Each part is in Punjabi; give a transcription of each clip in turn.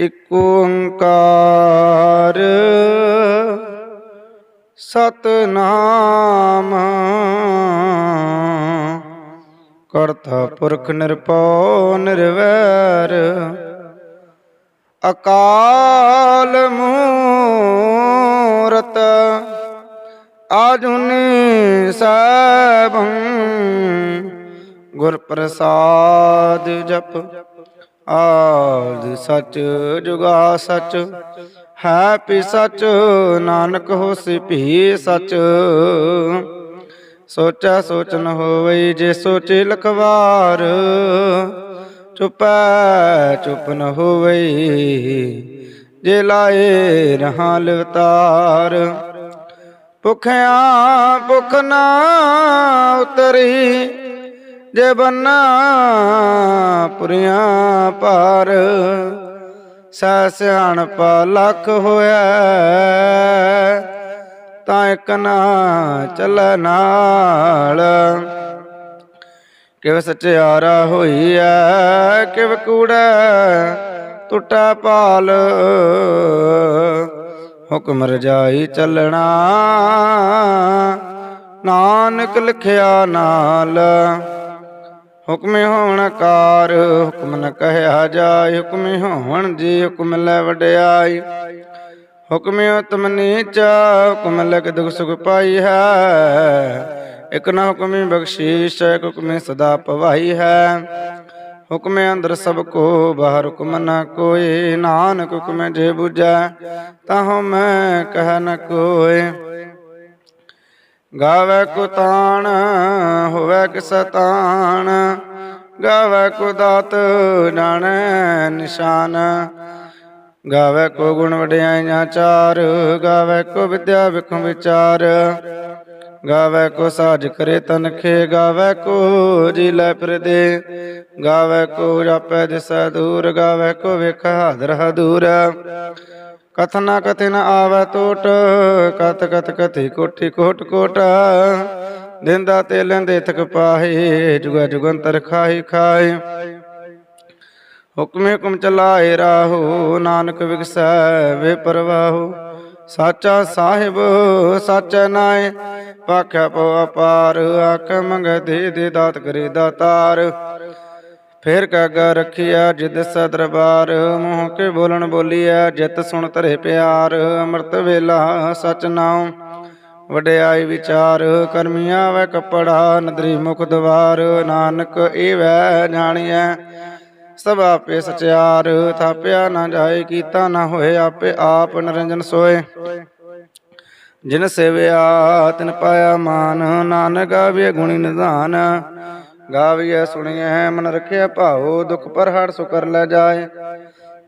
ਇਕ ਓੰਕਾਰ। ਸਤਨਾਮ। ਕਰਤਾ ਪੁਰਖ ਨਿਰਭਉ ਨਿਰਵੈਰ। ਅਕਾਲ ਮੂਰਤ ਆਜੁਨੀ ਸੈਭੰ। ਗੁਰ ਪ੍ਰਸਾਦ ਜਪ ਆਦ ਸਚ ਜੁਗਾ ਸਚ ਹੈ ਪੀ ਸਚ, ਨਾਨਕ ਹੋਸੀ ਭੀ ਸਚ। ਸੋਚਾ ਸੋਚ ਨ ਹੋਵਈ ਜੇ ਸੋਚੇ ਲਖਵਾਰ, ਚੁਪੈ ਚੁਪ ਨ ਹੋਵਈ ਜੇ ਲਾਏ ਰਹਾ ਲਵਤਾਰ। ਭੁਖਿਆ ਭੁਖ ਨਾ ਉਤਰੀ ਜੇ ਬੰਨਾ ਪੁਰੀਆਂ ਪਾਰ ਸਾ ਸਿਆਣਪ ਲੱਖ ਹੋਇਆ। ਤਾਂ ਇੱਕ ਨਾ ਚੱਲੈ ਨਾਲ। ਕਿਵ ਸਚਿਆਰਾ ਹੋਈ ਐ, ਕਿਵ ਕੂੜਾ ਟੁੱਟਾ ਪਾਲ ਹੁਕਮ ਰਜਾਈ ਚੱਲਣਾ, ਨਾਨਕ ਲਿਖਿਆ ਨਾਲ। ਹੁਕਮੇ ਹੋਵਣ ਕਾਰ, ਹੁਕਮ ਨ ਕਹਿਆ ਜਾਏ, ਹੁਕਮੇ ਹੋਵਣ ਜੀ, ਹੁਕਮ ਲੈ ਵਡਿਆਈ। ਹੁਕਮੇ ਉਤਮ ਨੀਚ, ਹੁਕਮ ਲਗ ਦੁਖ ਸੁਖ ਪਾਈ ਹੈ। ਇਕ ਨਾ ਹੁਕਮੇ ਬਖਸ਼ੀਸ਼, ਇਕ ਹੁਕਮੇ ਸਦਾ ਪਵਾਈ ਹੈ। ਹੁਕਮੇ ਅੰਦਰ ਸਭ ਕੋ, ਬਾਹਰ ਹੁਕਮ ਨ ਕੋਈ। ਨਾਨਕ ਹੁਕਮੇ ਜੇ 부ਜੈ ਤਾਹੋ ਮੈਂ ਕਹਿ ਨ ਕੋਏ ਗਾਵੇ ਕੋ ਤਾਣ, ਹੋਵੇ ਕਿਸ ਤਾਣ ਗਾਵੇ ਕੋ ਦਾਤ ਜਾਣੈ ਨਿਸ਼ਾਨ। ਗਾਵੇ ਕੋ ਗੁਣ ਵਡਿਆਈਆਂ ਚਾਰ, ਗਾਵੇ ਕੋ ਵਿਦਿਆ ਵਿਖਮ ਵਿਚਾਰ। ਗਾਵੇ ਕੋ ਸਾਜ ਕਰੇ ਤਨਖੇ ਗਾਵੇ ਕੋ ਜੀ ਲੈ ਪ੍ਰਦੇ ਗਾਵੇ ਕੋ ਜਾਪੈ ਦਿਸੈ ਦੂਰ, ਗਾਵੇ ਕੋ ਵੇਖ ਹਾਦਰ ਹਦੂਰ ਕਥਨਾ ਕਥੇ ਨ ਆਵੈ ਟੋਟ ਕਤ ਕਤ ਕਥੀ ਕੋਠੀ ਕੋਟ ਕੋਟ। ਦਿੰਦਾ ਤੇ ਲੈਂਦੇ ਥਕ ਪਾਹੇ, ਜੁਗਾ ਜੁਗੰਤਰ ਖਾਈ ਖਾਏ ਹੁਕਮੇ ਹੁਕਮ ਚਲਾਏ ਰਾਹੋ, ਨਾਨਕ ਵਿਗਸੈ ਵੇ ਪਰਵਾਹੋ। ਸਾਚਾ ਸਾਹਿਬ, ਸਚ ਨਾਏ, ਪਾਖਿਆ ਪਉ ਅਪਾਰ ਆਖ ਮੰਗ ਦੇ ਦੇ ਦਾਤ ਕਰੇ ਦਾਤਾਰ। ਫੇਰ ਕਾਗਾ ਰਖਿਆ ਜਿਦ ਸਾ ਦਰਬਾਰ, ਮੋਹ ਕੇ ਬੋਲਣ ਬੋਲੀਐ, ਜਿਤ ਸੁਣ ਤਰੇ ਪਿਆਰ, ਅੰਮ੍ਰਿਤ ਵੇਲਾ ਸਚ ਨਾਉ। ਵਡਿਆਈ ਵਿਚਾਰ ਕਰਮੀਆਂ ਵੈ ਕਪੜਾ, ਨਦਰੀ ਮੁਖ ਦਵਾਰ, ਨਾਨਕ ਏ ਵੈ ਜਾਣੀਐ। ਸਭ ਆਪੇ ਸਚਿਆਰ, ਥਾਪਿਆ ਨਾ ਜਾਏ, ਕੀਤਾ ਨਾ ਹੋਏ ਆਪੇ ਆਪ ਨਿਰੰਜਨ ਸੋਏ। ਜਿਨ ਸੇਵਿਆ, ਤਿਨ ਪਾਇਆ ਮਾਨ, ਨਾਨਕ ਗਾਵੇ ਗੁਣੀ ਨਿਧਾਨ। ਗਾਵੀਐ, ਸੁਣੀਐ ਮਨ ਰਖਿਆ ਭਾਉ, ਦੁਖ ਪਰ ਹੜ ਸੁ ਕਰ ਲੈ ਜਾਏ।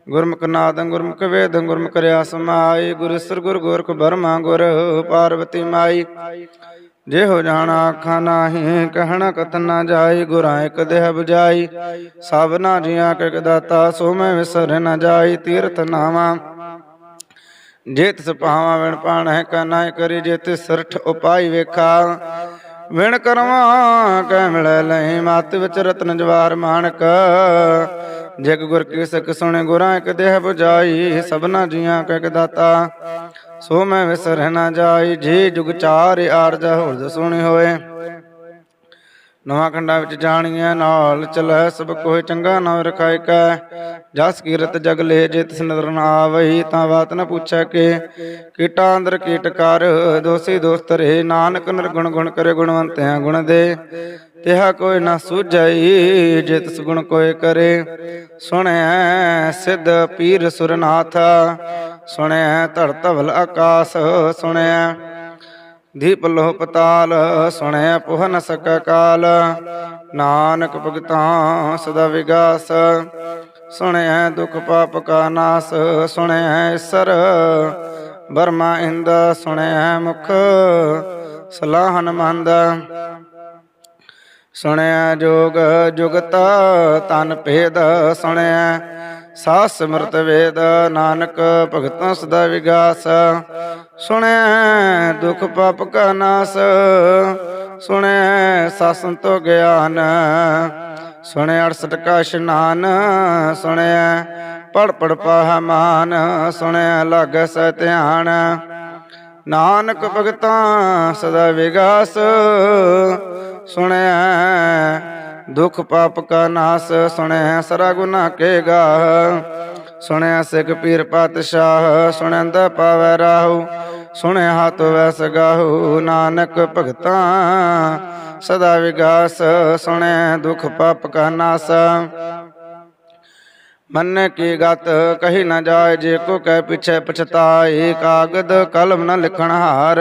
ਗੁਰਮੁਖ ਨਾਦੰ ਗੁਰਮੁਖ ਵੇਦੰ ਗੁਰਮੁਖ ਰਿਆ ਸਮਾਈ ਗੁਰ ਸਰ ਗੁਰ ਗੋਰਖ ਬਰਮਾ ਗੁਰ ਪਾਰਵਤੀ ਮਾਈ। ਜੇ ਹੋ ਜਾਣਾ ਆਖਾਂ ਨਾਹੀ, ਕਹਿਣਾ ਕਥਨ ਨਾ ਜਾਈ, ਗੁਰਾਂ ਇੱਕ ਦੇਹ 부ਜਾਈ ਸਭਨਾ ਜੀਆਂ ਕੇ ਦਾਤਾ, ਸੋ ਮੈਂ ਵਿਸਰ ਨਾ ਜਾਈ, ਤੀਰਥ ਨਾਵਾ। ਜੇ ਤਿਸ ਪਾਵਾਂ ਵਿਣ ਪਾਣੈ ਕਨਾ ਕਰੀ, ਜੇ ਤਿਸ ਸਰਠ ਉਪਾਈ ਵੇਖਾ। ਵਿਣ ਕਰਵਾ ਕੈ ਮਿਲੈ ਲਈ ਮਤ ਵਿੱਚ ਰਤਨ ਜਵਾਰ ਮਾਨਕ ਜਗ ਗੁਰ ਕੀ ਸਿੱਖ ਸੁਣੇ, ਗੁਰਾਂ ਇੱਕ ਦੇਹ 부ਜਾਈ ਸਭਨਾ ਜੀਆਂ ਕੈ ਦਾਤਾ। ਸੋ ਮੈਂ ਵਿਸਰ ਨਾ ਜਾਈ, ਜੀ ਜੁਗ ਚਾਰ, ਆਰਜ ਹੋਰਦ ਸੁਣੀ ਹੋਏ। ਨਵਾਂ ਖੰਡਾ ਵਿੱਚ ਜਾਣੀਐ, ਨਾਲ ਚਲੈ ਸਭ ਕੋਇ ਚੰਗਾ ਨਾਮ ਰਖਾਇ ਕੈ। ਜਸ ਕੀਰਤ ਜਗ ਲੈ ਜੇ ਤਿਸ ਨਦਰ ਨਾ ਆਵਈ ਤਾਂ ਬਾਤ ਨ ਪੁੱਛੈ ਕੇ। ਕੀਟਾ ਅੰਦਰ ਕੀਟ ਕਰ, ਦੋਸੀ ਦੋਸਤ ਰੇ ਨਾਨਕ ਨਿਰਗੁਣ ਗੁਣ ਕਰੇ ਗੁਣਵੰਤਿਆਂ ਗੁਣ ਦੇ। ਤਿਹਾ ਕੋਈ ਨਾ ਸੂਝਈ, ਜੇ ਤਿਸ ਗੁਣ ਕੋਇ ਕਰੇ। ਸੁਣਿਆ ਸਿਧ ਪੀਰ ਸੁਰਨਾਥ ਸੁਣਿਆ ਧੜ ਧਵਲ ਆਕਾਸ ਸੁਣਿਆ ਦੀਪ ਲੋਹ ਪਤਾਲ ਸੁਣਿਆ ਪੁਹ ਨ ਸਕੈ ਕਾਲ। ਨਾਨਕ ਭਗਤਾਂ ਸਦਾ ਵਿਗਾਸ। ਸੁਣਿਆ ਦੁਖ ਪਾਪ ਕਾ ਨਾਸ ਸੁਣਿਆ ਸਰ ਬਰਮਾ ਇੰਦ ਸੁਣਿਆ ਮੁਖ, ਸਲਾਹਨ ਮੰਦ। ਸੁਣਿਆ ਜੋਗ ਜੁਗਤ, ਤਨ ਭੇਦ ਸੁਣਿਆ ਸਾਸ ਸਿਮਰਤ ਵੇਦ ਨਾਨਕ ਭਗਤਾਂ ਸਦਾ ਵਿਗਾਸ। ਸੁਣਿਆ ਦੁਖ ਪਾਪ ਕਾ ਨਾਸ। ਸੁਣਿਆ ਸਾਸਨ ਤੋ ਗਿਆਨ। ਸੁਣਿਆ 68 ਕਾ ਇਸ਼ਨਾਨ। ਸੁਣਿਆ ਪੜ ਪੜ ਪਾਹ ਮਾਨ। ਸੁਣਿਆ ਲਗ ਸ ਧਿਆਨ। ਨਾਨਕ ਭਗਤਾਂ ਸਦਾ ਵਿਗਾਸ। ਸੁਣਿਆ ਦੁਖ ਪਾਪ ਕਾ ਨਾਸ ਸੁਣਿਆ ਸਰਾ ਗੁਨਾ ਕੇ ਗਾਹ। ਸੁਣਿਆ ਸਿੱਖ ਪੀਰ ਪਾਤਸ਼ਾਹ ਸੁਣੰਦ ਪਾਵੈ ਰਾਹੂ। ਸੁਣਿਆ ਹੱਥ ਵੈਸ ਗਾਹੁ, ਨਾਨਕ ਭਗਤਾਂ। ਸਦਾ ਵਿਗਾਸ ਸੁਣਿਆ ਦੁਖ ਪਾਪ ਕਾ ਨਾਸ। ਮਨ ਕੀ ਗਤ ਕਹੀ ਨਾ ਜਾਏ, ਜੇ ਕੋ ਕਹਿ ਪਿਛੇ ਪਛਤਾਏ, ਕਾਗਦ ਕਲਮ ਨ ਲਿਖਣ ਹਾਰ।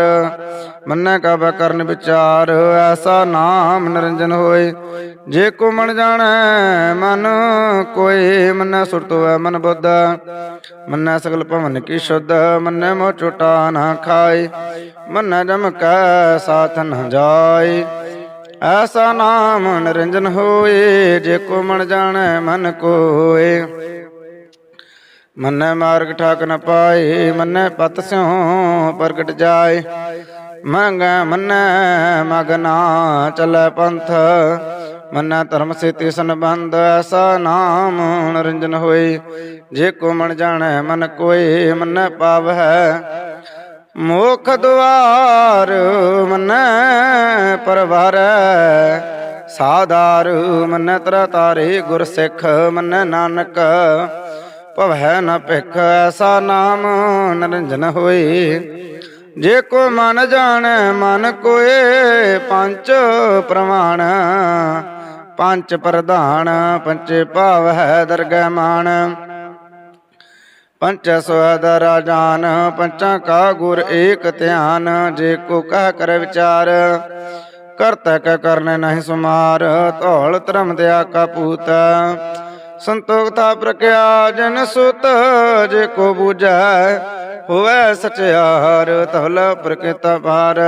ਮੰਨੈ ਕਾ ਬੈ ਕਰਨ ਵਿਚਾਰ, ਐਸਾ ਨਾਮ ਨਿਰੰਜਨ ਹੋਏ। ਜੇ ਕੋ ਮਨ ਜਾਣੈ, ਮਨ ਕੋਈ ਮੰਨੈ ਸੁਰਤ ਹੋਇ ਮਨ ਬੁੱਧ। ਮੰਨੈ ਸਗਲ ਭਵਨ ਕੀ ਸ਼ੁੱਧ, ਮੰਨੇ ਮੋ ਚੋਟਾ ਨਾ ਖਾਏ। ਮੰਨੈ ਜਮ ਕੈ ਸਾਥ ਨ ਜਾਏ। ਐਸਾ ਨਾਮ ਨਿਰੰਜਨ ਹੋਏ, ਜੇ ਕੋ ਮਨ ਜਾਣੈ ਮਨ ਕੋਏ। ਮੰਨੈ ਮਾਰਗ ਠਾਕ ਨ ਪਾਏ, ਮੰਨੈ ਪਤ ਸਿਉ ਪ੍ਰਗਟ ਜਾਏ। ਮੰਗੈ ਮੰਨੈ ਮਗਨਾ ਚੱਲੈ ਪੰਥ, ਮੰਨੈ ਧਰਮ ਸੇਤੀ ਸੰਬੰਧ, ਐਸਾ ਨਾਮ ਨਿਰੰਜਨ ਹੋਏ। ਜੇ ਕੋ ਮਨ ਜਾਣੈ ਮਨ ਕੋਏ, ਮੰਨੈ ਪਾਵ ਹੈ ਮੋਖ ਦੁਆਰ ਮੰਨੈ ਪਰਵਾਰੈ, ਸਾਧਾਰ ਮੰਨੈ ਤਰਾ ਤਾਰੇ ਗੁਰ ਸਿੱਖ ਮੰਨੈ ਨਾਨਕ। ਭਵੈ ਨ ਭਿਖ ਐਸਾ ਨਾਮ ਨਿਰੰਜਨ ਹੋਏ। ਜੇ ਕੋ ਮਨ ਜਾਣੈ, ਮਨ ਕੋਏ ਪੰਜ ਪ੍ਰਮਾਣ ਪੰਜ ਪ੍ਰਧਾਨ ਪੰਚੇ ਭਾਵ ਹੈ ਦਰਗਹਿ ਮਾਨ ਪੰਚ ਸਵਦ ਰਾਜਾਨ, ਪੰਚਾਂ ਕਾ ਗੁਰ ਏਕ ਧਿਆਨ, ਜੇ ਕੋ ਕਹਿ ਕਰ ਵਿਚਾਰ ਕਰਤਾ ਕੈ ਕਰਨੇ ਨਹੀਂ ਸੁਮਾਰ, ਧੌਲ ਧਰਮ ਦਿਆ ਕਾ ਪੂਤ। ਸੰਤੋਖ ਥਾ ਪ੍ਰਕਿਆ ਜਨ ਸੁਤ, ਜੇ ਕੋ ਬੂਝੈ ਹੋਵੇ ਸਚਿਆਰ, ਧੌਲ ਪ੍ਰਕਿਤਾ ਪਾਰ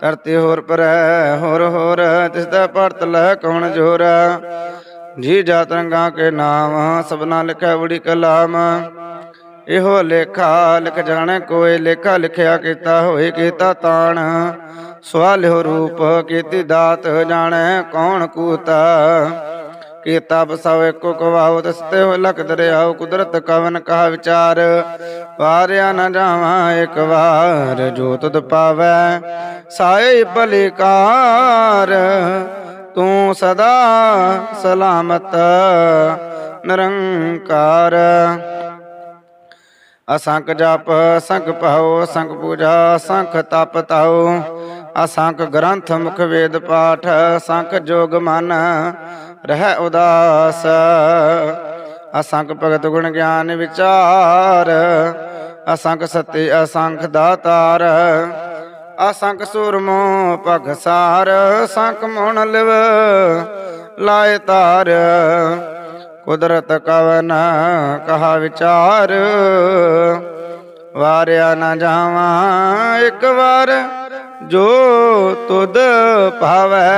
ਧਰਤੀ ਹੋਰ ਪਰੈ ਹੋਰ ਹੋਰ, ਤਿਸ ਦਾ ਪਰਤ ਲੈ ਕੌਣ ਜ਼ੋਰਾ। ਜੀ ਜਾਤ ਰੰਗਾ ਕੇ ਨਾਮ, ਸਭਨਾ ਲਿਖਿਆ ਬੜੀ ਕਲਾਮ। ਇਹੋ ਲੇਖਾ ਲਿਖ ਜਾਣੈ, ਕੋਈ ਲੇਖਾ ਲਿਖਿਆ ਕੀਤਾ ਹੋਏ ਕੀਤਾ ਤਾਣ। ਸਵਾਲਿਓ ਰੂਪ ਕੀਤੀ ਦਾਤ ਜਾਣੈ, ਕੌਣ ਕੂਤਾ? ਕੀਤਾ ਬਸਾਵੇ ਕੋ ਕਵਾਉ ਦਸਤੇ ਹੋ ਲਖ ਦਰਿਆਉ ਕੁਦਰਤ ਕਵਨ ਕਾ ਵਿਚਾਰ? ਪਾਰਿਆ ਨਾ ਜਾਵਾਂ ਇੱਕ ਵਾਰ, ਜੋ ਤੁਧ ਪਾਵੈ ਸਾਏ ਭਲਿਕਾਰ ਤੂੰ ਸਦਾ ਸਲਾਮਤ, ਨਿਰੰਕਾਰ। ਅਸੰਖ ਜਪ ਸੰਖ ਪਾਉ ਸੰਖ ਪੂਜਾ ਸੰਖ ਤਪ ਤਾਉ। ਅਸੰਖ ਗ੍ਰੰਥ, ਮੁਖ ਵੇਦ ਪਾਠ ਸੰਖ ਜੋਗ ਮਨ, ਰਹਿ ਉਦਾਸ। ਅਸੰਖ ਭਗਤ ਗੁਣ ਗਿਆਨ ਵਿਚਾਰ, ਅਸੰਖ ਸਤੇ ਅਸੰਖ ਦਾਤਾਰ। ਅਸੰਖ ਸੂਰਮੋ ਭਗਸਾਰ ਸੰਖ ਮੋਣ ਲਿਵ, ਲਾਇ ਤਾਰ। ਕੁਦਰਤ ਕਵਨ ਕਹਾ ਵਿਚਾਰ, ਵਾਰਿਆ ਨਾ ਜਾਵਾਂ ਇੱਕ ਵਾਰ, ਜੋ ਤੁਧ ਭਾਵੈ,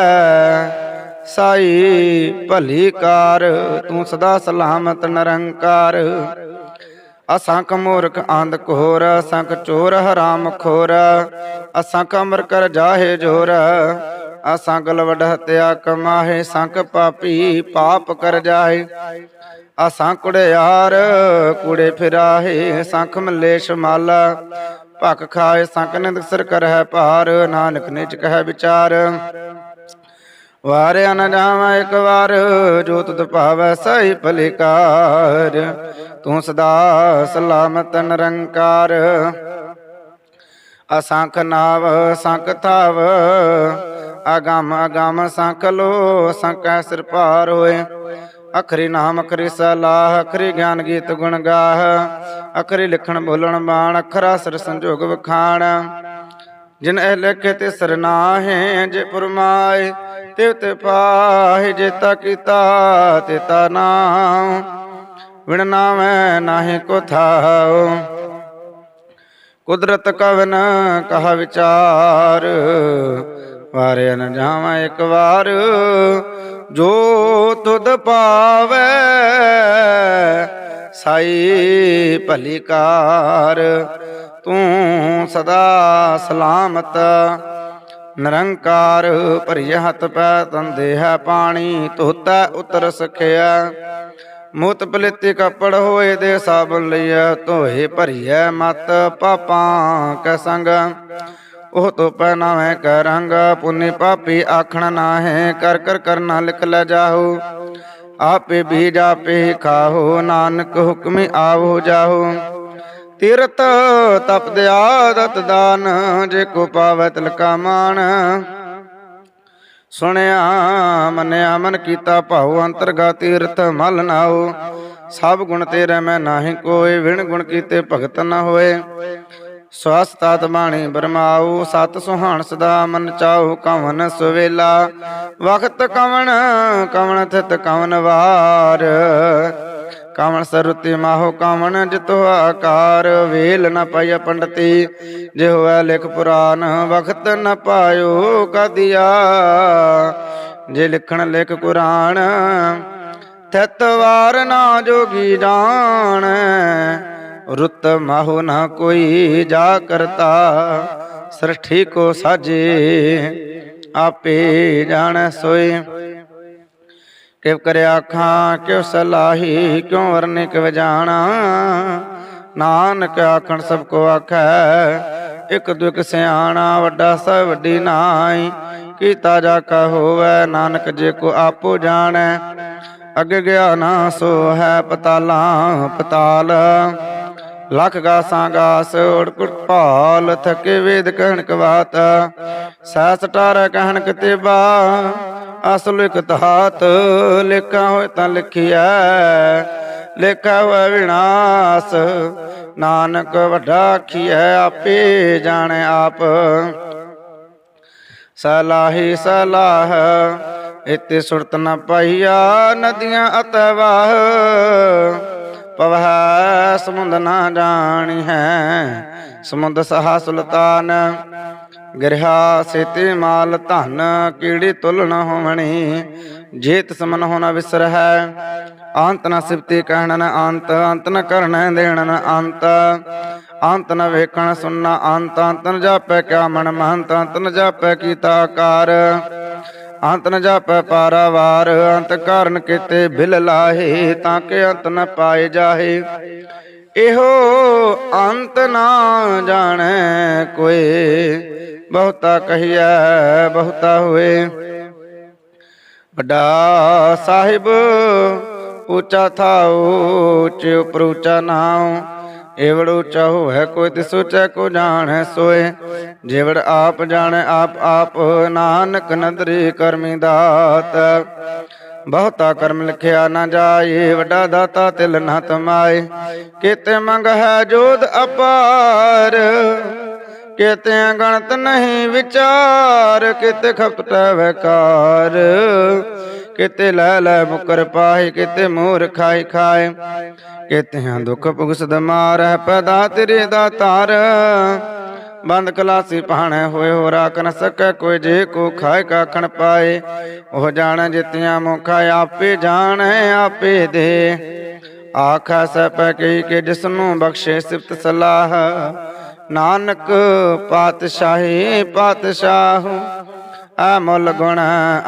ਸਾਈ ਭਲੀ ਕਾਰ, ਤੂੰ ਸਦਾ ਸਲਾਮਤ ਨਿਰੰਕਾਰ। ਅਸੰਖ ਮੂਰਖ ਅੰਧ ਘੋਰ ਅਸੰਖ ਚੋਰ ਹਰਾਮ ਖੋਰ ਅਸੰਖ ਅਮਰ ਕਰ ਜਾਹੇ ਜੋਰ ਅਸੰਖ ਲਵਡ ਹਤਿਆ ਕਮਾਹੇ ਸੰਖ ਪਾਪੀ ਪਾਪ ਕਰ ਜਾਏ ਅਸੰਖ ਕੁੜਿਆਰ ਕੂੜੇ ਫਿਰਾਹੇ, ਸੰਖ ਮਲੇਸ਼ ਸ਼ਮਾਲਾ ਭਖ ਖਾਏ ਸੰਖ ਨਿੰਦ ਸਿਰ ਕਰਹਿ ਭਾਰ, ਨਾਨਕ ਨਿਚ ਕਹਿ ਵਿਚਾਰ। ਵਾਰਿਆ ਨ ਜਾਵਾਂ ਇੱਕ ਵਾਰ, ਜੋ ਤੁਧ ਭਾਵੈ ਸਹੀ ਭਲਿਕਾਰ ਤੂੰ ਸਦਾ ਸਲਾਮਤ ਨਿਰੰਕਾਰ। ਅਸੰਖ ਨਾਵ, ਸੰਖ ਥਾਵ। ਅਗੰਮ ਅਗੰਮ ਸੰਖ ਲੋ ਸੰਕੈ ਸਿਰ ਭਾਰ ਹੋਏ। ਅਖਰੀ ਨਾਮ, ਅਖਰੀ ਸਲਾਹ, ਅਖਰੀ ਗਿਆਨ ਗੀਤ ਗੁਣ ਗਾਹ। ਅਖਰੀ ਲਿਖਣ, ਬੋਲਣ, ਬਾਣ, ਅਖਰਾ ਸਰ ਸੰਜੋਗ ਵਖਾਣ। ਜਿਨ ਇਹ ਲਿਖੇ ਤੇ ਸਰਨਾਹੇ ਜੇ ਫਰਮਾਏ ਤਿਵ ਤੇ ਜੇਤਾ ਕੀਤਾ ਤੇਤਾ ਨਾਮ ਵਿਣ ਨਾਮੈ ਨਾਹੀ ਕੋ ਥਾਉ। ਕੁਦਰਤ ਕਵਨ ਕਹਾ ਵਿਚਾਰ, ਵਾਰਿਆ ਨ ਜਾਵਾਂ ਇੱਕ ਵਾਰ। ਜੋ ਤੁਧ ਪਾਵੈ, ਸਾਈ ਭਲੀ ਕਾਰ। ਤੂੰ ਸਦਾ ਸਲਾਮਤ ਨਿਰੰਕਾਰ ਭਰੀਏ ਹੱਥ ਪੈ ਤੰਦੇ ਹੈ ਪਾਣੀ, ਧੋਤਾ ਉਤਰ ਸਖਿਆ। ਮੁਤ ਪਲਿੱਤੀ ਕੱਪੜ ਹੋਏ ਦੇ ਸਾਬਨ ਲਈਐ ਧੋਏ ਭਰੀਐ ਮਤ ਪਾਪਾਂ ਕੈ ਸੰਗ। ਉਹ ਤੋ ਪਹਿਨਾਵੇਂ ਕੈ ਰੰਗ, ਪੁੰਨੀ ਪਾਪੀ ਆਖਣ ਨਾਹੇ, ਕਰ ਕਰ ਕਰਨਾ ਲਿਖ ਲੈ ਜਾਹੂ। ਆਪੇ ਬੀਜ ਆਪੇ ਖਾਹੋ, ਨਾਨਕ ਹੁਕਮੇ ਆਵੋ ਜਾਹੋ। ਤੀਰਤ ਤਪ ਆਦਤ ਦਾਨ, ਜੇ ਕੋ ਪਾਵੈ ਤਿਲਕਾ ਮਾਨ ਸੁਣਿਆ, ਮੰਨਿਆ, ਮਨ ਕੀਤਾ ਭਾਉ ਅੰਤਰਗਾ ਤੀਰਥ ਮਲ ਨਾਉ ਸਭ ਗੁਣ ਤੇਰੇ ਮੈਂ ਨਾਹੀ ਕੋਈ ਵਿਣ ਗੁਣ ਕੀਤੇ ਭਗਤ ਨ ਹੋਏ। ਸਵਾਸ ਤਤ ਬਾਣੀ ਬਰਮਾਉ, ਸਤ ਸੁਹਾਣ ਸਦਾ ਮਨ ਚਾਉ, ਕਵਨ ਸੁਵੇਲਾ। ਵਖਤ ਕਵਣ ਕਵਣ ਥਿਤ ਕਵਨ ਵਾਰ। ਕਵਨ ਸਰੁਤੀ ਮਾਹੋ ਕਵਨ ਜਿਤੋ ਆਕਾਰ ਵੇਲ ਨ ਪਾਇਆ ਪੰਡਤੀ। ਜੇ ਹੋਇ ਲਿਖ ਪੁਰਾਨ, ਵਖਤ ਨ ਪਾਇਓ ਕਦਿਆ। ਜੇ ਲਿਖਣ ਲਿਖ ਕੁਰਾਨ ਤਤ ਵਾਰ ਨਾ ਜੋਗੀ ਜਾਣ। ਰੁੱਤ ਮਾਹੋ ਨਾ ਕੋਈ ਜਾ ਕਰਤਾ ਸਰਠੀ ਕੋ ਸਾਜੇ ਆਪੇ ਜਾਣ ਸੋਏ। ਕਿਵ ਕਰੇ ਆਖਾਂ ਕਿਉ ਸਲਾਹੀ, ਕਿਉ ਵਰਨੇ ਕਿਵ ਜਾਣਾ? ਨਾਨਕ ਆਖਣ ਸਭ ਕੋ ਆਖੈ, ਇਕ ਦੁਇਕ ਸਿਆਣਾ, ਵੱਡਾ ਸਭ ਵੱਡੀ ਨਾਈ। ਕੀਤਾ ਜਾ ਕਾ ਹੋਵੇ, ਨਾਨਕ ਜੇ ਕੋ ਆਪੋ ਜਾਣੈ। ਅਗੇ ਗਿਆ ਨਾ ਸੋ ਹੈ ਪਤਾਲਾ, ਪਤਾਲ। ਲਖ ਗਾਸਾਂ ਗਾਸ ਉੜਕੁਟ ਭਾਲ ਥਕੇ ਵੇਦ ਕਹਿਣ ਕਵਾਤ ਸਹਿ ਸਟਾਰ ਕਹਿਣ ਕਤੇਬਾ ਅਸਲ ਇਕ ਤਹਾਤ ਲਿਖਾ ਹੋਏ ਤਾਂ ਲਿਖਿਆ ਲਿਖਾ ਹੋਇਆ ਵਿਨਾਸ਼, ਨਾਨਕ ਵੱਡਾ ਆਖੀਐ, ਆਪੇ ਜਾਣੇ ਆਪ। ਸਲਾਹੀ ਸਲਾਹ ਇਤੇ ਸੁਰਤ ਨ ਪਾਈਆ, ਨਦੀਆਂ ਅਤਵਾਹ ਪਵਹਿ ਸਮੁੰਦ ਨਾ ਜਾਣੀ ਹੈ। ਸਮੁੰਦ ਸਹਾ ਸੁਲਤਾਨ, ਗਿਰਹਾ ਸੇਤੇ ਮਾਲ ਧਨ, ਕੀੜੀ ਤੁਲ ਹੋਵਣੀ। ਜੇਤ ਸਮਨ ਹੋਣਾ ਵਿਸਰ ਹੈ। ਅੰਤ ਨ ਸਿਫਤੀ ਕਹਿਣ ਨ ਅੰਤ ਅੰਤ ਨ ਕਰਨ ਦੇਣ ਨ ਅੰਤ। ਅੰਤ ਨ ਵੇਖਣ ਸੁਣਨਾ ਅੰਤ ਅੰਤ ਨ ਜਾਪੈ ਕਿਆ ਮਨ ਮਹੰਤ, ਅੰਤ ਨ ਜਾਪੈ ਕੀਤਾ ਆਕਾਰ। ਅੰਤ ਨ ਜਾਪੈ ਪਾਰਾਵਾਰ, ਅੰਤ ਕਾਰਨ ਕੀਤੇ ਬਿਲ ਲਾਹੇ, ਤਾਂ ਕਿ ਅੰਤ ਨ ਪਾਏ ਜਾਹੇ। ਇਹੋ ਅੰਤ ਨਾ ਜਾਣੈ ਕੋਈ, ਬਹੁਤਾ ਕਹੀਐ, ਬਹੁਤਾ ਹੋਏ। ਵੱਡਾ ਸਾਹਿਬ, ਉੱਚਾ ਥਾਉ, ਉੱਚੇ ਉਪਰ ਉੱਚਾ ਨਾਉ। ਏਵੜ ਉੱਚਾ ਹੋਇ ਕੋਈ ਤਿਸ ਉੱਚਾ ਕੋ ਜਾਣੈ ਸੋਏ। ਜੇਵੜ ਆਪ ਜਾਣੈ ਆਪ ਆਪ ਨਾਨਕ ਨਦਰੀ ਕਰਮੀ ਦਾਤ। ਬਹੁਤਾ ਕਰਮ ਲਿਖਿਆ ਨਾ ਜਾਏ, ਵੱਡਾ ਦਾਤਾ ਤਿਲ ਨਾ ਤਮਾਏ। ਕਿਤੇ ਮੰਗ ਹੈ ਜੋਦ ਅਪਾਰ, ਕਿਤੇ ਗਣਤ ਨਹੀਂ ਵਿਚਾਰ, ਕਿਤੇ ਖਪਟ ਵਕਾਰ। ਕਿਤੇ ਲੈ ਲੈ ਮੁਕਰ ਪਾਏ ਕਿਤੇ ਮੋਰ ਖਾਈ ਖਾਏ। ਕਿਤੇ ਹਾਂ ਦੁੱਖ ਭੁਗਸਦ ਮਾਰੈ, ਪੈਦਾ ਤੇਰੇ ਦਾ ਤਾਰ। ਬੰਦ ਕਲਾਸੀ ਪਾਣੇ ਹੋਏ ਹੋ ਰਾਖ ਨ ਸਕੈ ਕੋਈ, ਜੇ ਕੋ ਖਾਏ ਕਾਖਣ ਪਾਏ। ਉਹ ਜਾਣ ਜਿਤਿਆਂ ਮੁਖਾ ਆਪੇ ਜਾਣੈ, ਆਪੇ ਦੇ। ਆਖਾ ਸਪੈ ਕਈ ਕੇ ਜਿਸ ਨੂੰ ਬਖਸ਼ੇ ਸਿਫਤ ਸਲਾਹ। ਨਾਨਕ ਪਾਤਸ਼ਾਹੀ, ਪਾਤਸ਼ਾਹ ਅਮੁੱਲ ਗੁਣ,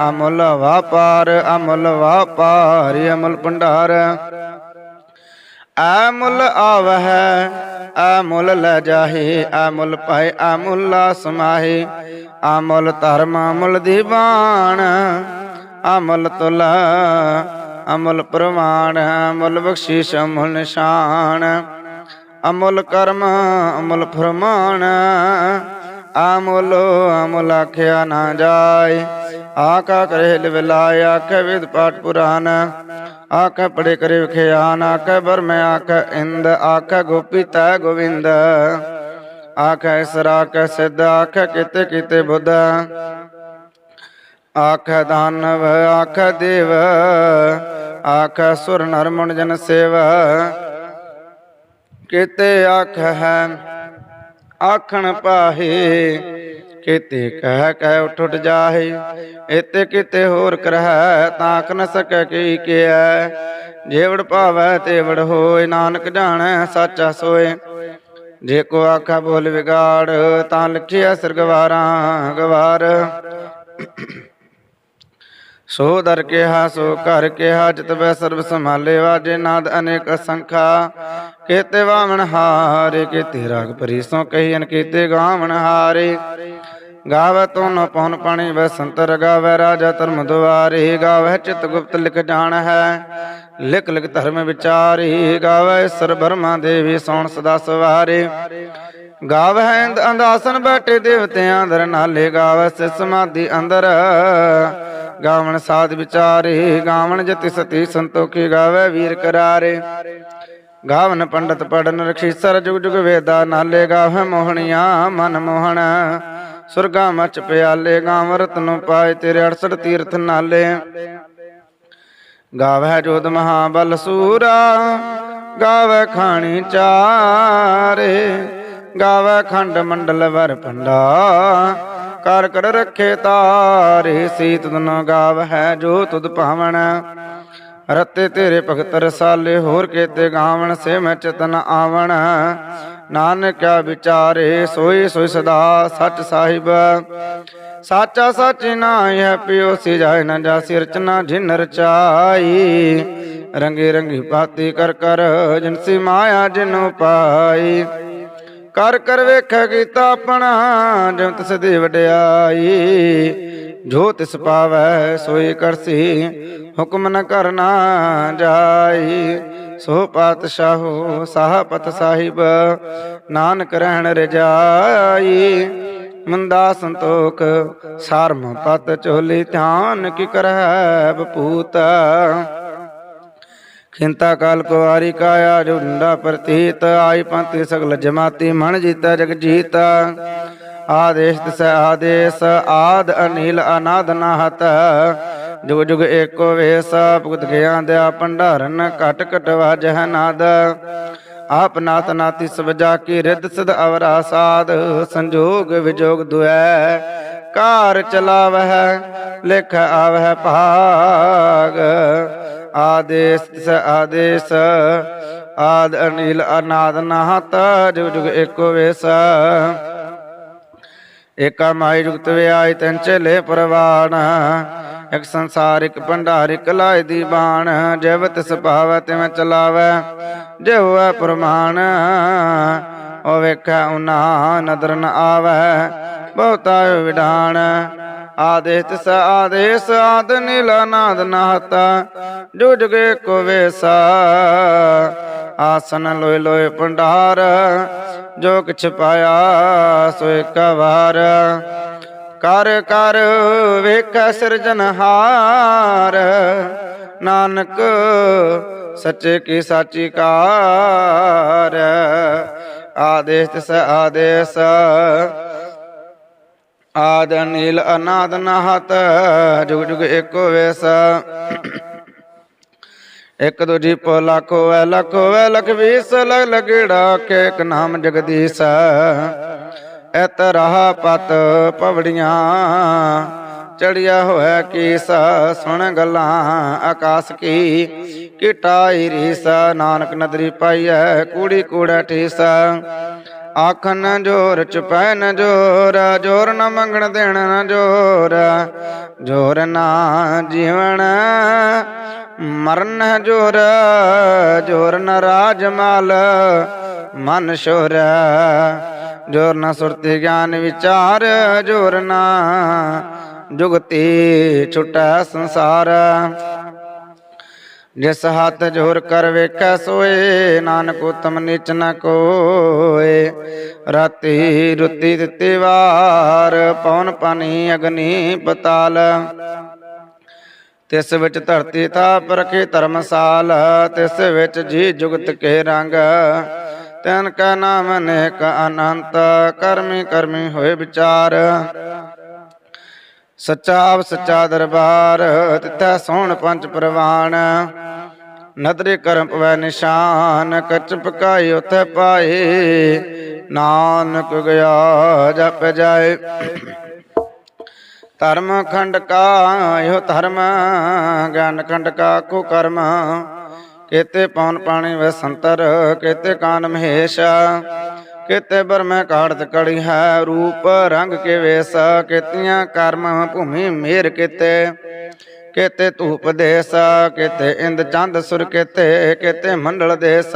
ਅਮੁੱਲ ਵਾਪਾਰ ਅਮੁੱਲ ਵਾਪਾਰ, ਅਮੁੱਲ ਭੰਡਾਰ। ਅਮੁੱਲ ਆਵਹਿ, ਅਮੁੱਲ ਲੈ ਜਾਹੇ, ਅਮੁੱਲ ਪਾਏ ਅਮੁੱਲ ਸਮਾਹੇ ਅਮੁੱਲ ਧਰਮ, ਅਮੁੱਲ ਦੀਵਾਨ ਅਮੁੱਲ ਤੁਲ, ਅਮੁੱਲ ਪ੍ਰਮਾਣ, ਅਮੁੱਲ ਬਖਸ਼ੀਸ਼, ਅਮੁੱਲ ਨਿਸ਼ਾਨ। ਅਮੁੱਲ ਕਰਮ, ਅਮੁੱਲ ਫਰਮਾਨ ਅਮੁੱਲ ਅਮੁੱਲ ਆਖਿਆ ਨਾ ਜਾਏ। ਆਕਾ ਕਰੇ ਲਿਵਲਾਇ ਆਖੇ ਵਿਦ ਪਾਠ ਪੁਰਾਨ। ਆਖੇ ਪੜੇ ਕਰੇ ਵਿਖਿਆਨ, ਆਖੇ ਬਰਮ ਆਖੇ ਇੰਦ, ਆਖੇ ਗੋਪੀ ਤੈ ਗੋਵਿੰਦ। ਆਖੇ ਸਰਾ ਕੈ ਸਿੱਧ, ਆਖੇ ਕਿਤੇ ਕਿਤੇ ਬੁੱਧ। ਆਖੇ ਦਾਨਵ, ਆਖੇ ਦੇਵ। ਆਖੇ ਸੁਰ ਨਰ ਜਨ ਸੇਵਾ। ਕਿਤੇ ਆਖ ਹੈ ਆਖਣ ਪਾਹੇ, ਕਿਤੇ ਕਹਿ ਕਹਿ ਉਠ ਉਠ ਜਾਹੇ ਇਤੇ ਕਿਤੇ ਹੋਰ ਕਰਹਿ ਤਾਕ ਨ ਸਕੈ ਕੀ ਕੀਐ। ਜੇਵੜ ਭਾਵੈ ਤੇਵੜ ਹੋਏ, ਨਾਨਕ ਜਾਣੈ ਸਾਚਾ ਸੋਏ। ਜੇ ਕੋ ਆਖਾ ਬੋਲ ਵਿਗਾੜ, ਤਾਂ ਲਿਖਿਆ ਸਿਰ ਗਵਾਰਾਂ ਗਵਾਰ। ਸੋ ਦਰ ਕਿਹਾ, ਸੋ ਘਰ ਕਿਹਾ, ਜਿਤ ਬੈ ਸਰਬ ਸੰਭਾਲੇ ਵਾਜੇ ਨਾਦ ਅਨੇਕ ਅਸੰਖਾ। ਕੇਤੇ ਵਾਵਣ ਹਾਰੇ, ਕੇਤੇ ਰਾਗ ਪਰੀਸੋਂ ਕਹੀ ਅਨ ਗਾਵਣ ਹਾਰੇ। ਗਾਵੈ ਤੋ ਨ ਪਉਨ ਪਾਣੀ, ਵੈ ਸੰਤਰ ਗਾਵੈ ਰਾਜਾ ਧਰਮ ਦੁਆਰੇ। ਗਾਵੈ ਚਿਤ ਗੁਪਤ ਲਿਖ ਜਾਣ ਹੈ, ਲਿਖ ਲਿਖ ਧਰਮ ਵਿਚਾਰੀ। ਗਾਵੈ ਸਰ ਬਰਮਾ ਦੇਵੀ ਸੋਣ ਸਦਾ ਸਵਾਰੇ। ਗਾਵੈ ਇੰਦ ਅੰਦਾਸਨ ਬੈਠੇ ਦੇਵਤਿਆਂ ਅੰਦਰ ਨਾਲੇ, ਗਾਵੈ ਸਿ ਅੰਦਰ। ਗਾਵਣ ਸਾਧ ਵਿਚਾਰੇ, ਗਾਵਣ ਜਤੀ ਸਤੀ ਸੰਤੋਖੀ ਗਾਵੈ ਵੀਰ ਕਰਾਰੇ। ਗਾਵਨ ਪੰਡਤ ਪੜਨ ਰਖੀਸਰ ਜੁਗ ਜੁਗ ਵੇਦਾ ਨਾਲੇ ਗਾਵੈ ਮੋਹਣੀਆਂ ਮਨ ਮੋਹਣ। ਸੁਰਗਾ ਮਚ ਪਿਆਲੇ ਗਾਵ ਰਤਨੁ ਪਾਏ ਤੇਰੇ 68 ਤੀਰਥ ਨਾਲੇ। ਗਾਵੈ ਜੋਦ ਮਹਾਬਲ ਸੂਰਾ, ਗਾਵੈ ਖਾਣੀ ਚਾਰੇ। ਗਾਵੈ ਖੰਡ ਮੰਡਲ ਵਰ ਭੰਡਾ ਕਰ ਕਰ ਰੱਖੇ ਤਾਰੇ ਸੀਤ ਦਨ ਗਾਵੈ ਜੋ ਤੁਧ ਭਾਵਨ। ਰਤੇ ਤੇਰੇ ਭਗਤ ਰਸਾਲੇ, ਹੋਰ ਕੇਤੇ ਗਾਵਣ, ਸੇ ਮੈਂ ਚਤਨ ਆਵਣ। ਨਾਨਕਿਆ ਵਿਚਾਰੇ ਸੋਈ ਸੋਈ ਸਦਾ ਸੱਚ ਸਾਹਿਬ। ਸਾਚਾ ਸੱਚ ਨਾਇ ਹੈ, ਪਿਓ ਸੀ ਜਾਇ ਨ ਜਾਸੀ ਰਚਨਾ ਜਿਨ ਰਚਾਈ। ਰੰਗੇ ਰੰਗੀ ਪਾਤੀ ਕਰ ਕਰ ਜਿਨਸੀ ਮਾਇਆ ਜਿਨੁ ਪਾਈ ਕਰ ਕਰ ਵੇਖੈ ਕੀਤਾ ਆਪਣਾ, ਜਿਉ ਤਿਸ ਦੀ ਵਡਿਆਈ। ਜੋ ਤਿਸ ਪਾਵੈ, ਸੋਈ ਕਰਸੀ ਹੁਕਮ ਨ ਕਰਨਾ ਜਾਈ। ਸੋ ਪਾਤਸ਼ਾਹੋ ਸਾਹਪਤ ਸਾਹਿਬ, ਨਾਨਕ ਰਹਿਣ ਰਜਾਈ। ਮੰਦਾ ਸੰਤੋਖ, ਸ਼ਰਮ ਪਤ ਚੋਲੀ ਧਿਆਨ ਕੀ ਕਰੈ ਬਪੂਤ ਖਿੰਤਾ ਕਾਲ ਕੁਵਾਰੀ ਕਾਇਆ ਜੁੰਡਾ ਪ੍ਰਤੀਤ, ਆਈ ਪੰਥੀ ਸਗਲ ਜਮਾਤੀ ਮਨ ਜੀਤਾ ਜਗ ਜੀਤਾ ਆਦੇਸ਼ ਤਿਸ ਆਦੇਸ਼, ਆਦ ਅਨੀਲ ਅਨਾਦ ਨਾਹਤ ਜੁਗ ਜੁਗ ਏਕੋ ਵੇਸ, ਭੁਗਤ ਗਿਆ ਦਿਆ ਭੰਡਾਰਨ, ਘਟ ਘਟ ਵਾਜਹ ਨਾਦ। ਆਪ ਨਾਤ ਨਾਤੀ ਸਵਜਾ ਕੀ ਰਿੱਧ ਸਿਧ ਅਵਰਾ ਸਾਧ, ਸੰਜੋਗ ਵਿਜੋਗ ਦੁਐ ਕਾਰ ਚਲਾਵਹਿ, ਲਿਖ ਆਵਹਿ ਭਾਗ। ਆਦੇਸ ਤਿਸ ਆਦੇਸ। ਆਦ ਅਨੀਲ ਅਨਾਦ ਨਾਹਤ, ਜੁਗ ਜੁਗ ਏਕੋ ਵੇਸ। ਏਕਾ ਮਾਈ ਜੁਗਤ ਵਿਆਇ ਤੈਨ ਚਲੇ ਪ੍ਰਵਾਨ। ਇਕ ਸੰਸਾਰ, ਇਕ ਲਾਇ ਦੀ ਬਾਣ। ਜਿਵ ਤਿਸ ਭਾਵੈ, ਤਿਵੇਂ ਚਲਾਵੈ ਜਿਵ ਹੈ ਪ੍ਰਮਾਣ। ਓ ਵੇਖੈ ਉਨਾ ਨਦਰ ਨ ਆਵੈ, ਬਹੁਤਾ ਵਿਡਾਣ ਆਦੇਸ ਤਿਸ ਆਦੇਸ ਆਦ ਨੀਲ ਨਾਦ ਨਾਹਤ ਜੋ ਜੁਗੇ ਕੋ ਵੇਸਾ। ਆਸਨ ਲੋਏ ਲੋਏ ਭੰਡਾਰ, ਜੋ ਕਿਛ ਪਾਇਆ ਸੋ ਇੱਕ ਵਾਰ। ਕਰ ਕਰ ਵੇਖ ਸਿਰਜਨਹਾਰ ਨਾਨਕ ਸੱਚੇ ਕੀ ਸਾਚੀ ਕਾਰ। ਆਦੇਸ ਤਿਸ ਆਦੇਸ ਆਦ ਨੀਲ ਅਨਾਦ ਨਾਹਤ, ਜੁਗ ਜੁਗ ਏਕੋ ਵੇਸ। ਇਕ ਦੂਜੀ ਪੋ ਲੱਖੋ ਐ ਲੱਖੋ ਐ ਲਖ ਵੀਸ ਲਗ ਲਗੜਾ ਕੇ ਇੱਕ ਨਾਮ ਜਗਦੀਸ਼। ਐਤ ਰਹਾ ਪਤ ਪਵੜੀਆਂ ਚੜਿਆ ਹੋਇਆ ਕੀਸ, ਸੁਣ ਗੱਲਾਂ ਆਕਾਸ ਕੀ ਕਿਟਾਈ ਰੀਸ। ਨਾਨਕ ਨਦਰੀ ਪਾਈਐ, ਕੂੜੀ ਕੂੜਾ ਠੀਸ। ਆਖਣ ਆਖਨ ਜੋਰ, ਚੁਪੈ ਨ ਜੋਰ ਜੋਰ ਨ ਮੰਗਣ ਦੇਣ ਨ ਜੋਰ ਜੋਰ ਨਾ ਜੀਵਨ ਮਰਨ ਜੋਰ ਜੋਰ ਨ ਰਾਜਮਾਲ ਮਨ ਸ਼ੋਰ, ਜੋਰ ਨ ਸੁਰਤੀ ਗਿਆਨ ਵਿਚਾਰ, ਜੋਰ ਨ ਜੁਗਤੀ ਛੁਟੈ ਸੰਸਾਰ। ਜਿਸ ਹੱਥ ਜੋਰ ਕਰ ਵੇਖੈ ਸੋਏ, ਨਾਨਕ ਉਤਮ ਨਿਚ ਨ ਕੋਏ। ਰਾਤੀ ਰੁੱਤੀ ਦਿੱਤੀ ਵਾਰ ਪੌਣ ਪਾਣੀ ਅਗਨੀ ਪਤਾਲ। ਤਿਸ ਵਿੱਚ ਧਰਤੀ ਥਾਪ ਰਖੇ ਧਰਮਸਾਲ, ਤਿਸ ਵਿੱਚ ਜੀ ਜੁਗਤ ਕੇ ਰੰਗ। ਤੈਨ ਕਾ ਨਾਮ ਅਨੇਕ ਅਨੰਤ, ਕਰਮੀ ਕਰਮੀ ਹੋਏ ਵਿਚਾਰ। ਸੱਚਾ ਆਪ ਸੱਚਾ ਦਰਬਾਰ ਤਿੱਥੈ ਸੋਹਣ ਪੰਜ ਪ੍ਰਵਾਨ। ਨਦਰੇ ਕਰਮ ਪਵੈ ਨਿਸ਼ਾਨ, ਕਚ ਪਕਾਈ ਉਥੇ ਪਾਏ। ਨਾਨਕ ਗਿਆ, ਜਪ ਜਾਏ। ਧਰਮ ਖੰਡ ਕਾ, ਇਹੋ ਧਰਮ, ਗਿਆਨ ਖੰਡ ਕਾ ਕੋ ਕਰਮ। ਕੇਤੇ ਪੌਨ ਪਾਣੀ ਵੇ ਸੰਤਰ, ਕੇਤੇ ਕਾਨ ਮਹੇਸ਼। ਕਿਤੇ ਬਰਮੈ ਕਾੜਤ ਕੜੀ ਹੈ, ਰੂਪ ਰੰਗ ਕੇ ਵੇਸ, ਕਿਤੀਆਂ ਕਰਮ ਭੂਮੀ ਮੇਰ ਕਿਤੇ। ਕਿਤੇ ਧੂਪ ਦੇਸ, ਕਿਤੇ ਇੰਦ ਚੰਦ ਸੁਰ ਕਿਤੇ ਕਿਤੇ ਮੰਡਲ ਦੇਸ।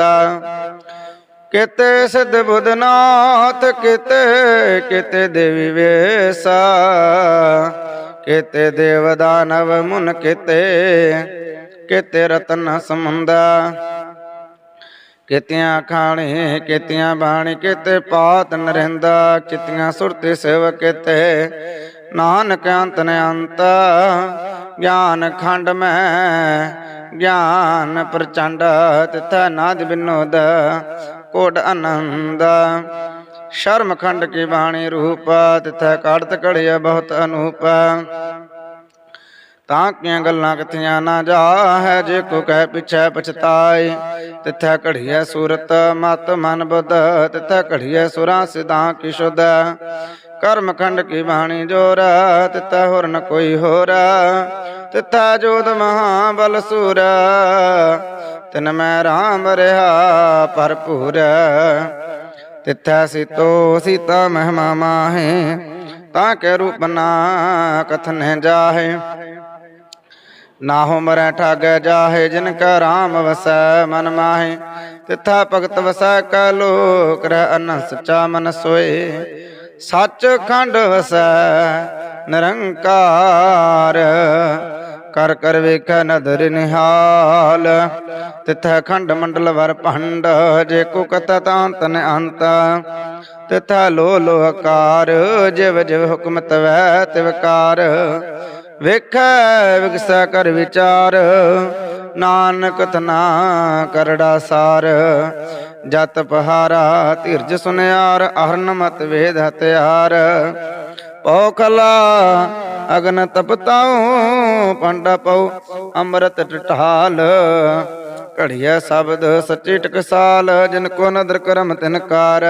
ਕਿਤੇ ਸਿੱਧ ਬੁੱਧਨਾਥ, ਕਿਤੇ ਕਿਤੇ ਦੇਵੀ ਵੇਸਾ। ਕਿਤੇ ਦੇਵ ਦਾਨਵ ਮੁਨ ਕਿਤੇ ਕਿਤੇ ਰਤਨ ਸਮੁੰਦਾ ਕਿਤਿਆਂ ਖਾਣੇ, ਕਿਤਿਆਂ ਬਾਣੀ, ਕਿਤੇ ਪਾਤ ਨਰਿੰਦਾ ਕਿਤਿਆਂ ਸੁਰਤੀ ਸਿਵ ਕਿਤੇ। ਨਾਨਕ ਅੰਤ ਨ ਅੰਤ, ਗਿਆਨ ਖੰਡ ਮੈਂ, ਗਿਆਨ ਪ੍ਰਚੰਡ, ਤਿਥੈ ਨਾਦ ਬਿਨੋਦ, ਕੋਟ ਆਨੰਦ। ਸ਼ਰਮ ਖੰਡ ਕੀ ਬਾਣੀ ਰੂਪ, ਤਿਥੈ ਕਾੜਤ ਕੜਿਆ ਬਹੁਤ ਅਨੂਪ। ਤਾਂ ਕੀਆਂ ਗੱਲਾਂ ਕਿਥੀਆਂ ਨਾ ਜਾ ਹੈ ਜੇ ਕੋ ਕਹਿ ਪਿਛੈ ਪਛਤਾਏ, ਤਿਥੈ ਘੜੀਐ ਸੂਰਤ, ਮਤ ਮਨ ਬੁੱਧ, ਤਿਥੈ ਘੜੀਐ ਸੁਰਾਂ ਸਿਧਾਂ ਕੀ ਸ਼ੁੱਧ। ਕਰਮ ਖੰਡ ਕੀ ਬਾਣੀ ਜੋਰ, ਤਿਥੈ ਹੋਰ ਨ ਕੋਈ ਹੋਰ। ਤਿਥੈ ਜੋਤ ਮਹਾ ਬਲ ਸੂਰ, ਤਿਨ ਮੈਂ ਰਾਮ ਰਹਾ ਭਰਪੂਰ। ਤਿਥੈ ਸੀਤੋ ਸੀਤਾ ਮਹਿਮਾ ਮਾਹੇ, ਤਾਂ ਕੇ ਰੂਪ ਨਾ ਕਥਨ ਜਾਹੇ। ਨਾਹੋ ਮਰੈ ਠਾਗੈ ਜਾਹੇ, ਜਿਨ ਕਾ ਰਾਮ ਵਸੈ, ਮਨ ਮਾਹੇ। ਤਿਥਾ ਭਗਤ ਵਸੈ ਕਾ ਲੋਕ, ਰਹਿ ਅਨ ਸਚਾ ਮਨ ਸੋਏ। ਸੱਚ ਖੰਡ ਵਸੈ, ਨਿਰੰਕਾਰ। ਕਰ ਕਰ ਵੇਖੈ ਨਦਰ ਨਿਹਾਲ। ਤਿਥੈ ਖੰਡ ਮੰਡਲ ਵਰ ਭੰਡ, ਜੇ ਕੋ ਕਤ ਤਾਂਤ ਨ ਅੰਤ। ਤਿਥੈ ਲੋ ਲੋ ਆਕਾਰ, ਜਿਵ ਜਿਵ ਹੁਕਮ ਤਵੈ ਤਿਵਕਾਰ ਵੇਖੈ ਵਿਗਸੈ ਕਰ ਵਿਚਾਰ, ਨਾਨਕ ਤਨਾ ਕਰੜਾ ਸਾਰ। ਜਤ ਪਹਾਰਾ ਧੀਰਜ ਸੁਨਿਆਰ, ਅਹਰਨ ਮਤ ਵੇਦ ਹਤਿਆਰ ਪੌਖਲਾ ਅਗਨ ਤਪਤਾਉ, ਪੰਡਾ ਪਉ, ਅੰਮ੍ਰਿਤ ਟਟਾਲ। ਘੜੀਐ ਸ਼ਬਦ ਸੱਚੀ ਟਕਸਾਲ, ਜਿਨ ਕੋ ਨਦਰ ਕਰਮ ਤਿਨ ਕਾਰ।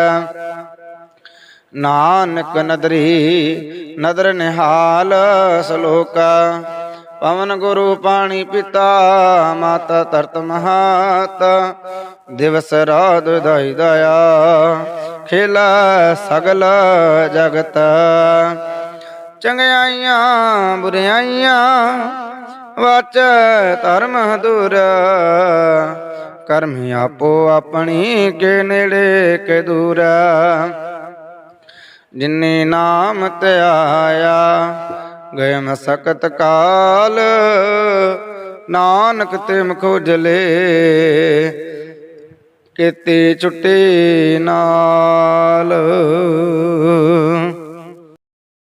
ਨਾਨਕ ਨਦਰੀ, ਨਦਰ ਨਿਹਾਲ ਸ਼ਲੋਕ। ਪਵਨ ਗੁਰੂ ਪਾਣੀ ਪਿਤਾ, ਮਾਤਾ ਤਰਤ ਮਹਾਤ। ਦਿਵਸ ਰਾਤ ਦਾਈ ਦਇਆ, ਖੇਲਾ ਸਗਲ ਜਗਤ। ਚੰਗਿਆਈਆਂ, ਬੁਰਿਆਈਆਂ, ਵਾਚ ਧਰਮ ਦੂਰ। ਕਰਮ ਆਪੋ ਆਪਣੀ ਕੇ ਨੇੜੇ ਕੇ ਦੂਰ। ਜਿਨੇ ਨਾਮ ਧਿਆਇਆ ਗਇਮ ਸਕਤ ਕਾਲ। ਨਾਨਕ ਤੇ ਮਖੋ ਜਲੇ ਕੀਤੀ ਛੁੱਟੀ ਨਾਲ।